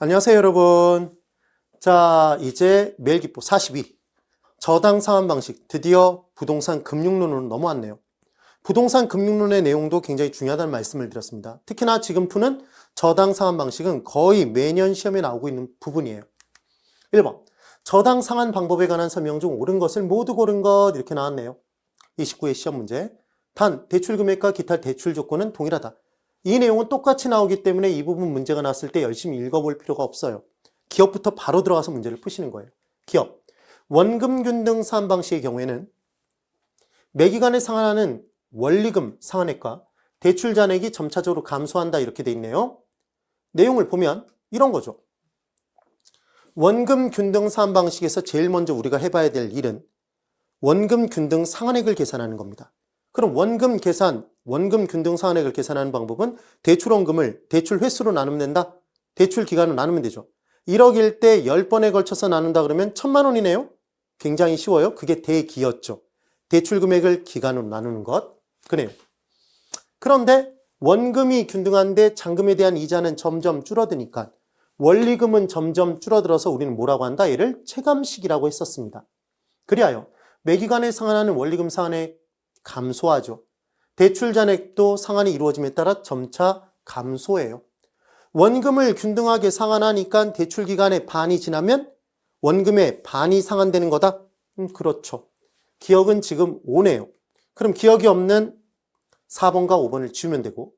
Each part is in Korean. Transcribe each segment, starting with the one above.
안녕하세요, 여러분. 자, 이제 매일기보 42. 저당 상환 방식. 드디어 부동산 금융론으로 넘어왔네요. 부동산 금융론의 내용도 굉장히 중요하다는 말씀을 드렸습니다. 특히나 지금 푸는 저당 상환 방식은 거의 매년 시험에 나오고 있는 부분이에요. 1번. 저당 상환 방법에 관한 설명 중 옳은 것을 모두 고른 것 이렇게 나왔네요. 29의 시험 문제. 단, 대출 금액과 기타 대출 조건은 동일하다. 이 내용은 똑같이 나오기 때문에 이 부분 문제가 나왔을 때 열심히 읽어볼 필요가 없어요. 기업부터 바로 들어가서 문제를 푸시는 거예요. 기업. 원금균 등 사안 방식의 경우에는 매기간에 상환하는 원리금 상환액과 대출 잔액이 점차적으로 감소한다 이렇게 돼 있네요. 내용을 보면 이런 거죠. 원금 균등 사안 방식에서 제일 먼저 우리가 해봐야 될 일은 원금 균등 상환액을 계산하는 겁니다. 그럼 원금 계산, 원금 균등 상환액을 계산하는 방법은 대출 원금을 대출 횟수로 나누면 된다? 대출 기간으로 나누면 되죠. 1억일 때 10번에 걸쳐서 나눈다 그러면 1000만 원이네요? 굉장히 쉬워요. 그게 대기였죠. 대출 금액을 기간으로 나누는 것. 그래요. 그런데 원금이 균등한데 잔금에 대한 이자는 점점 줄어드니까 원리금은 점점 줄어들어서 우리는 뭐라고 한다? 얘를 체감식이라고 했었습니다. 그리하여 매기간에 상환하는 원리금 상환액 감소하죠. 대출 잔액도 상환이 이루어짐에 따라 점차 감소해요. 원금을 균등하게 상환하니까 대출 기간의 반이 지나면 원금의 반이 상환되는 거다? 음, 그렇죠. 기억은 지금 5네요. 그럼 기억이 없는 4번과 5번을 지우면 되고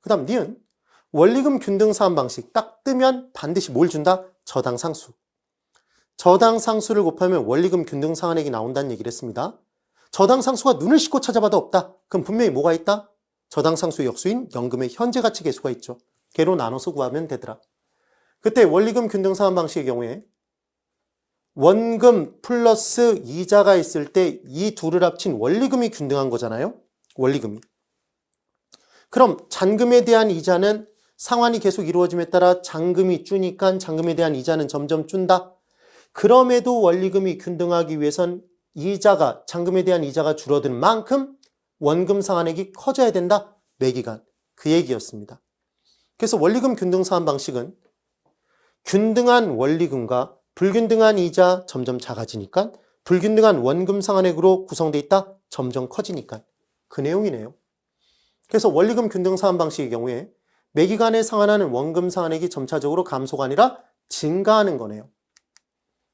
그 다음 니은 원리금 균등 사안 방식 딱 뜨면 반드시 뭘 준다? 저당 상수. 저당 상수를 곱하면 원리금 균등 상환액이 나온다는 얘기를 했습니다. 저당 상수가 눈을 씻고 찾아봐도 없다. 그럼 분명히 뭐가 있다? 저당 상수의 역수인 연금의 현재 가치 계수가 있죠. 개로 나눠서 구하면 되더라. 그때 원리금 균등 상환 방식의 경우에 원금 플러스 이자가 있을 때 이 둘을 합친 원리금이 균등한 거잖아요. 원리금이. 그럼 잔금에 대한 이자는 상환이 계속 이루어짐에 따라 잔금이 줄니까 잔금에 대한 이자는 점점 준다. 그럼에도 원리금이 균등하기 위해선 이자가 잔금에 대한 이자가 줄어든 만큼 원금 상환액이 커져야 된다. 매기간. 그 얘기였습니다. 그래서 원리금 균등 상환 방식은 균등한 원리금과 불균등한 이자 점점 작아지니까 불균등한 원금 상환액으로 구성돼 있다. 점점 커지니까 그 내용이네요. 그래서 원리금 균등 상환 방식의 경우에 매기간에 상환하는 원금 상환액이 점차적으로 감소가 아니라 증가하는 거네요.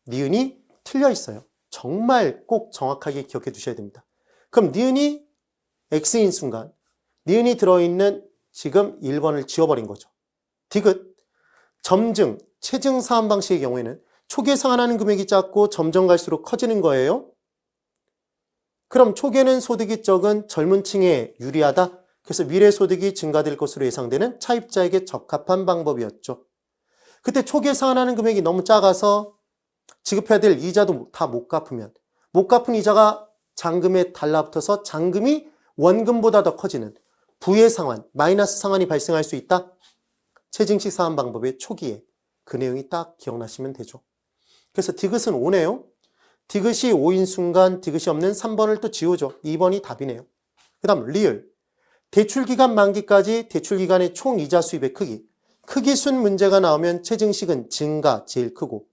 니은이 틀려 있어요. 정말 꼭 정확하게 기억해 두셔야 됩니다. 그럼 니은이 X인 순간 니은이 들어있는 지금 1번을 지워버린 거죠. 디귿 점증, 체증 사안 방식의 경우에는 초기에 상환하는 금액이 작고 점점 갈수록 커지는 거예요. 그럼 초기에는 소득이 적은 젊은 층에 유리하다. 그래서 미래 소득이 증가될 것으로 예상되는 차입자에게 적합한 방법이었죠. 그때 초기에 상환하는 금액이 너무 작아서 지급해야 될 이자도 다 못 갚으면 못 갚은 이자가 잔금에 달라붙어서 잔금이 원금보다 더 커지는 부의 상환, 마이너스 상환이 발생할 수 있다. 체증식 상환 방법의 초기에 그 내용이 딱 기억나시면 되죠. 그래서 디귿은 5네요. 디귿이 5인 순간 디귿이 없는 3번을 또 지우죠. 2번이 답이네요. 그 다음 리을. 대출기간 만기까지 대출기간의 총 이자 수입의 크기. 크기 순 문제가 나오면 체증식은 증가 제일 크고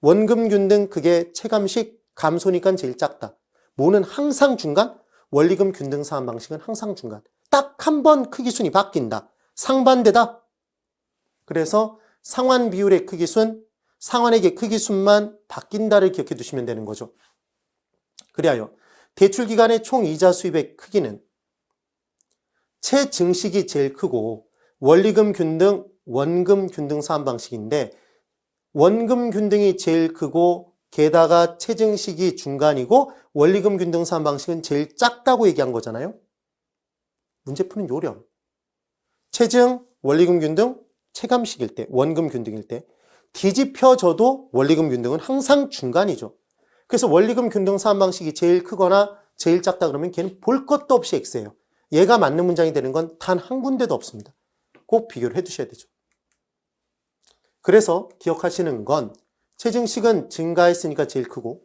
원금균 등 그게 체감식 감소니까 제일 작다. 뭐는 항상 중간, 원리금 균등 사안 방식은 항상 중간. 딱 한 번 크기 순이 바뀐다. 상반되다. 그래서 상환 비율의 크기 순, 상환액의 크기 순만 바뀐다를 기억해 두시면 되는 거죠. 그리하여 대출 기간의 총 이자 수입의 크기는 채 증식이 제일 크고 원리금 균등, 원금 균등 사안 방식인데 원금 균등이 제일 크고 게다가 체증식이 중간이고 원리금 균등 사안 방식은 제일 작다고 얘기한 거잖아요. 문제 푸는 요령. 체증, 원리금 균등, 체감식일 때, 원금 균등일 때 뒤집혀져도 원리금 균등은 항상 중간이죠. 그래서 원리금 균등 사안 방식이 제일 크거나 제일 작다 그러면 걔는 볼 것도 없이 X예요. 얘가 맞는 문장이 되는 건 단 한 군데도 없습니다. 꼭 비교를 해 두셔야 되죠. 그래서 기억하시는 건 체증식은 증가했으니까 제일 크고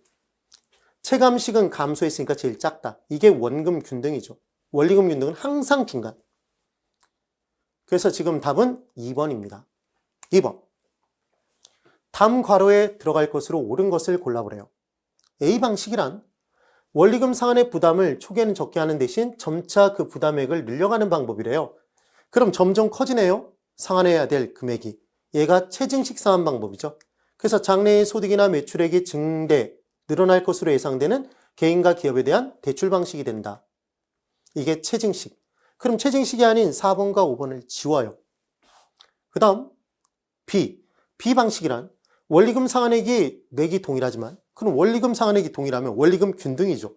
체감식은 감소했으니까 제일 작다. 이게 원금 균등이죠. 원리금 균등은 항상 중간. 그래서 지금 답은 2번입니다. 2번. 다음 괄호에 들어갈 것으로 옳은 것을 골라보래요. A 방식이란 원리금 상환의 부담을 초기에는 적게 하는 대신 점차 그 부담액을 늘려가는 방법이래요. 그럼 점점 커지네요. 상환해야 될 금액이. 얘가 체증식 상환 방법이죠. 그래서 장래의 소득이나 매출액이 증대, 늘어날 것으로 예상되는 개인과 기업에 대한 대출 방식이 된다. 이게 체증식. 그럼 체증식이 아닌 4번과 5번을 지워요. 그 다음 B. B 방식이란 원리금 상환액이 맥이 동일하지만 그럼 원리금 상환액이 동일하면 원리금 균등이죠.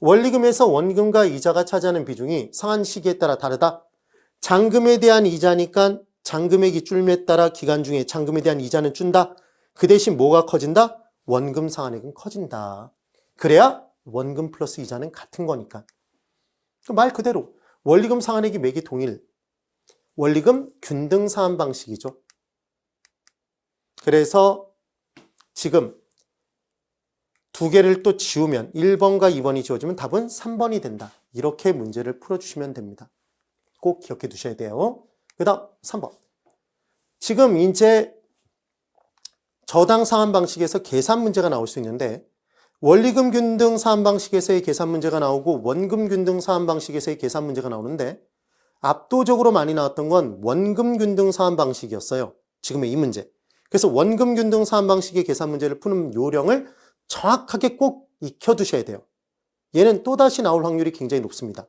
원리금에서 원금과 이자가 차지하는 비중이 상환 시기에 따라 다르다. 잔금에 대한 이자니까 잔금액이 줄에 따라 기간 중에 잔금에 대한 이자는 준다. 그 대신 뭐가 커진다? 원금 상환액은 커진다. 그래야 원금 플러스 이자는 같은 거니까. 말 그대로 원리금 상환액이 맥이 동일. 원리금 균등 상환 방식이죠. 그래서 지금 두 개를 또 지우면 1번과 2번이 지워지면 답은 3번이 된다. 이렇게 문제를 풀어주시면 됩니다. 꼭 기억해 두셔야 돼요. 그 다음 3번. 지금 이제 저당 상환 방식에서 계산 문제가 나올 수 있는데 원리금 균등 사한 방식에서의 계산 문제가 나오고 원금 균등 사한 방식에서의 계산 문제가 나오는데 압도적으로 많이 나왔던 건 원금 균등 사한 방식이었어요. 지금의 이 문제. 그래서 원금 균등 사한 방식의 계산 문제를 푸는 요령을 정확하게 꼭 익혀두셔야 돼요. 얘는 또다시 나올 확률이 굉장히 높습니다.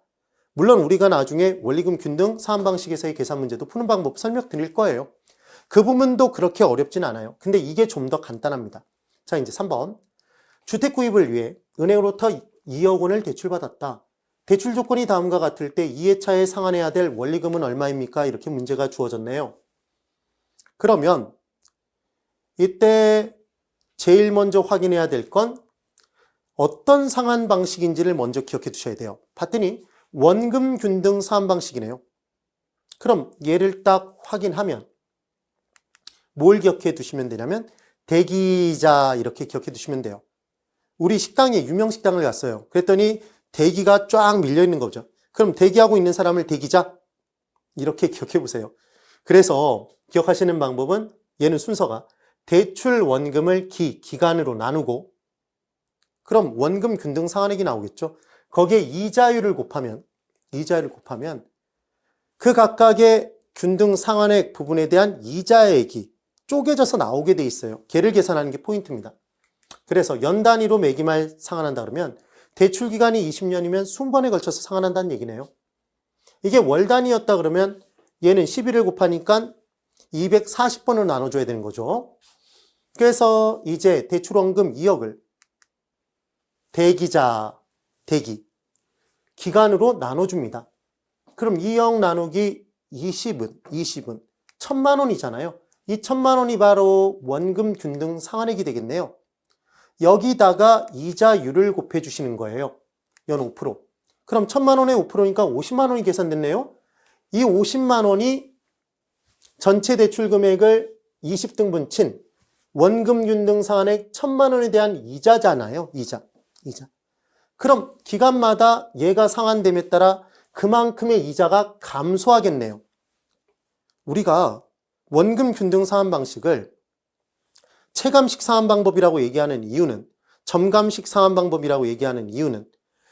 물론 우리가 나중에 원리금 균등 사한 방식에서의 계산 문제도 푸는 방법 설명드릴 거예요. 그 부분도 그렇게 어렵진 않아요. 근데 이게 좀 더 간단합니다. 자, 이제 3번. 주택 구입을 위해 은행으로부터 2억 원을 대출받았다. 대출 조건이 다음과 같을 때 2회차에 상환해야 될 원리금은 얼마입니까? 이렇게 문제가 주어졌네요. 그러면 이때 제일 먼저 확인해야 될 건 어떤 상환 방식인지를 먼저 기억해 두셔야 돼요. 봤더니 원금 균등 상환 방식이네요. 그럼 얘를 딱 확인하면 뭘 기억해 두시면 되냐면 대기자 이렇게 기억해 두시면 돼요. 우리 식당에 유명 식당을 갔어요. 그랬더니 대기가 쫙 밀려 있는 거죠. 그럼 대기하고 있는 사람을 대기자 이렇게 기억해 보세요. 그래서 기억하시는 방법은 얘는 순서가 대출 원금을 기, 기간으로 나누고 그럼 원금 균등 상환액이 나오겠죠. 거기에 이자율을 곱하면 이자율을 곱하면 그 각각의 균등 상환액 부분에 대한 이자액이 쪼개져서 나오게 돼 있어요. 걔를 계산하는 게 포인트입니다. 그래서 연 단위로 매기말 상환한다 그러면 대출 기간이 20년이면 20번에 걸쳐서 상환한다는 얘기네요. 이게 월 단위였다 그러면 얘는 11을 곱하니까 240번으로 나눠줘야 되는 거죠. 그래서 이제 대출원금 2억을 대기자, 대기, 기간으로 나눠줍니다. 그럼 2억 나누기 20은, 20은 1000만 원이잖아요. 이 1000만 원이 바로 원금 균등 상환액이 되겠네요. 여기다가 이자율을 곱해 주시는 거예요. 연 5%. 그럼 1000만 원에 5%니까 50만 원이 계산됐네요. 이 50만 원이 전체 대출 금액을 20등분 친 원금 균등 상환액 1000만 원에 대한 이자잖아요. 이자. 이자. 그럼 기간마다 얘가 상환됨에 따라 그만큼의 이자가 감소하겠네요. 우리가 원금 균등 상환 방식을 체감식 상환 방법이라고 얘기하는 이유는 점감식 상환 방법이라고 얘기하는 이유는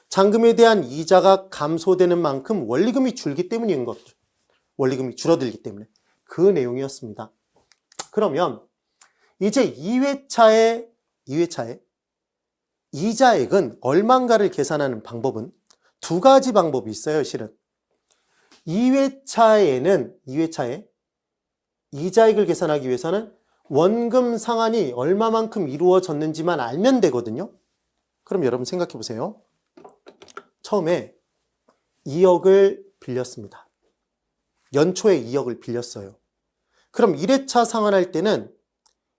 잔금에 대한 이자가 감소되는 만큼 원리금이 줄기 때문인 거죠. 원리금이 줄어들기 때문에. 그 내용이었습니다. 그러면 이제 2회차에 2회차에 이자액은 얼만가를 계산하는 방법은 두 가지 방법이 있어요, 실은. 2회차에는 2회차에 이자액을 계산하기 위해서는 원금 상환이 얼마만큼 이루어졌는지만 알면 되거든요. 그럼 여러분 생각해 보세요. 처음에 2억을 빌렸습니다. 연초에 2억을 빌렸어요. 그럼 1회차 상환할 때는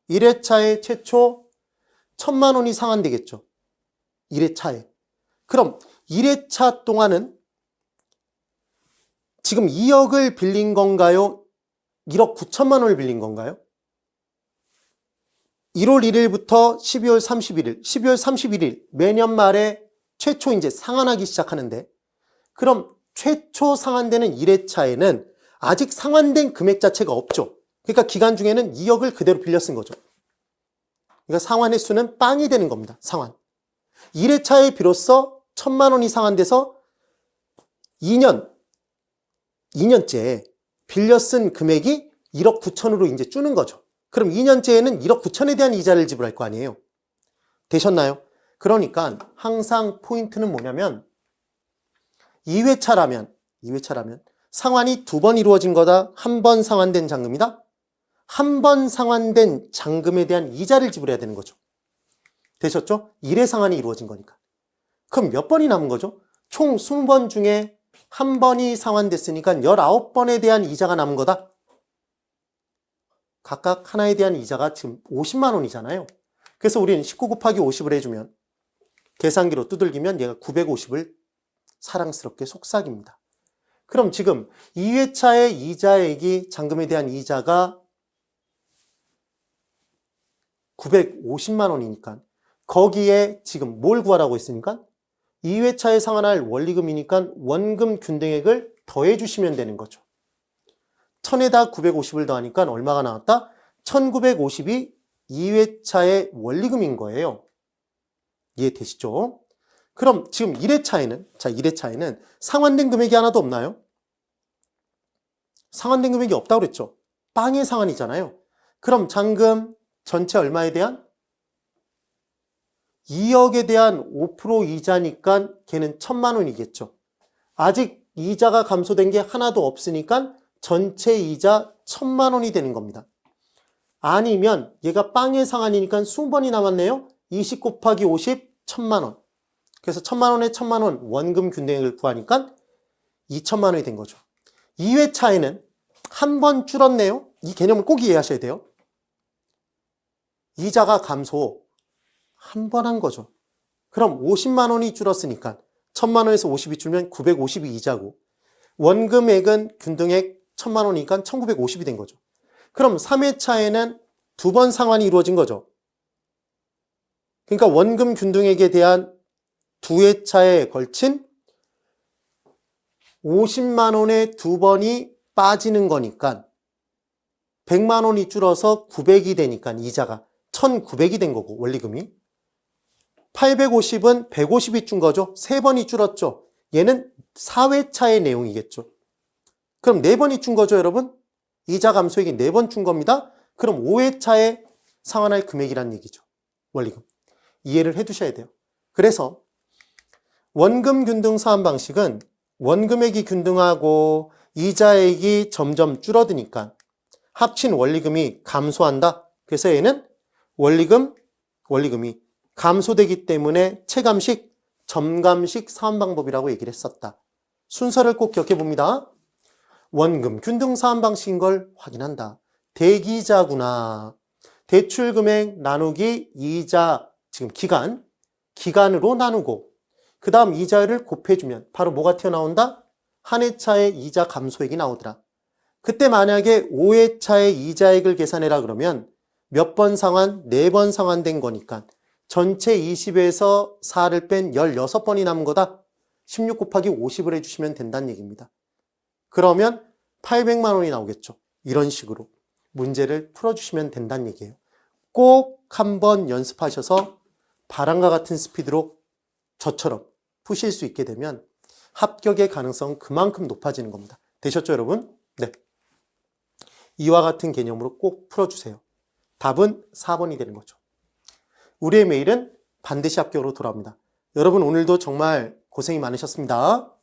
1회차에 최초 1000만 원이 상환되겠죠. 1회차에. 그럼 1회차 동안은 지금 2억을 빌린 건가요? 1억 9천만 원을 빌린 건가요? 1월 1일부터 12월 31일, 12월 31일 매년 말에 최초 이제 상환하기 시작하는데 그럼 최초 상환되는 1회차에는 아직 상환된 금액 자체가 없죠. 그러니까 기간 중에는 2억을 그대로 빌려 쓴 거죠. 그러니까 상환의 수는 빵이 되는 겁니다. 상환. 1회차에 비로소 천만 원 이 상환돼서 2년, 2년째 빌려 쓴 금액이 1억 9천으로 이제 주는 거죠. 그럼 2년째에는 1억 9천에 대한 이자를 지불할 거 아니에요. 되셨나요? 그러니까 항상 포인트는 뭐냐면 2회차라면 2회차라면 상환이 두 번 이루어진 거다. 한 번 상환된 잔금이다. 한 번 상환된 잔금에 대한 이자를 지불해야 되는 거죠. 되셨죠? 1회 상환이 이루어진 거니까. 그럼 몇 번이 남은 거죠? 총 20번 중에 한 번이 상환됐으니까 19번에 대한 이자가 남은 거다. 각각 하나에 대한 이자가 지금 50만 원이잖아요. 그래서 우리는 19 곱하기 50을 해주면 계산기로 두들기면 얘가 950을 사랑스럽게 속삭입니다. 그럼 지금 2회차의 이자액이 잔금에 대한 이자가 950만 원이니까 거기에 지금 뭘 구하라고 했으니까 2회차에 상환할 원리금이니까 원금 균등액을 더해 주시면 되는 거죠. 1000에다 950을 더하니까 얼마가 나왔다? 1950이 2회차의 원리금인 거예요. 이해되시죠? 그럼 지금 1회차에는, 자, 1회차에는 상환된 금액이 하나도 없나요? 상환된 금액이 없다고 그랬죠? 빵의 상환이잖아요. 그럼 잔금 전체 얼마에 대한? 2억에 대한 5% 이자니까 걔는 천만 원이겠죠. 아직 이자가 감소된 게 하나도 없으니까 전체 이자 천만 원이 되는 겁니다. 아니면 얘가 빵의 상한이니까 20번이 남았네요. 20 곱하기 50, 천만 원. 그래서 천만 원에 천만 원 원금 균등액을 구하니까 2천만 원이 된 거죠. 2회 차에는 한 번 줄었네요. 이 개념을 꼭 이해하셔야 돼요. 이자가 감소 한 번 한 거죠. 그럼 50만 원이 줄었으니까 천만 원에서 50이 줄면 950이 이자고 원금액은 균등액 천만 원이니까 1950이 된 거죠. 그럼 3회차에는 두 번 상환이 이루어진 거죠. 그러니까 원금 균등액에 대한 두 회차에 걸친 50만 원의 두 번이 빠지는 거니까 100만 원이 줄어서 900이 되니까 이자가 1900이 된 거고 원리금이 850은 150이 준 거죠. 세 번이 줄었죠. 얘는 4회차의 내용이겠죠. 그럼 네 번이 준 거죠, 여러분? 이자 감소액이 네번준 겁니다. 그럼 5회차에 상환할 금액이란 얘기죠. 원리금. 이해를 해 두셔야 돼요. 그래서 원금 균등 사환 방식은 원금액이 균등하고 이자액이 점점 줄어드니까 합친 원리금이 감소한다. 그래서 얘는 원리금, 원리금이 감소되기 때문에 체감식, 점감식 사환 방법이라고 얘기를 했었다. 순서를 꼭 기억해 봅니다. 원금, 균등 사환 방식인 걸 확인한다. 대기자구나. 대출 금액 나누기 이자, 지금 기간, 기간으로 나누고, 그 다음 이자율을 곱해주면 바로 뭐가 튀어나온다? 한 회차의 이자 감소액이 나오더라. 그때 만약에 5회차의 이자액을 계산해라 그러면 몇 번 상환? 4번 상환된 거니까 전체 20에서 4를 뺀 16번이 남은 거다. 16 곱하기 50을 해주시면 된다는 얘기입니다. 그러면 800만 원이 나오겠죠. 이런 식으로 문제를 풀어주시면 된다는 얘기예요. 꼭 한번 연습하셔서 바람과 같은 스피드로 저처럼 푸실 수 있게 되면 합격의 가능성 그만큼 높아지는 겁니다. 되셨죠, 여러분? 네. 이와 같은 개념으로 꼭 풀어주세요. 답은 4번이 되는 거죠. 우리의 메일은 반드시 합격으로 돌아옵니다. 여러분 오늘도 정말 고생이 많으셨습니다.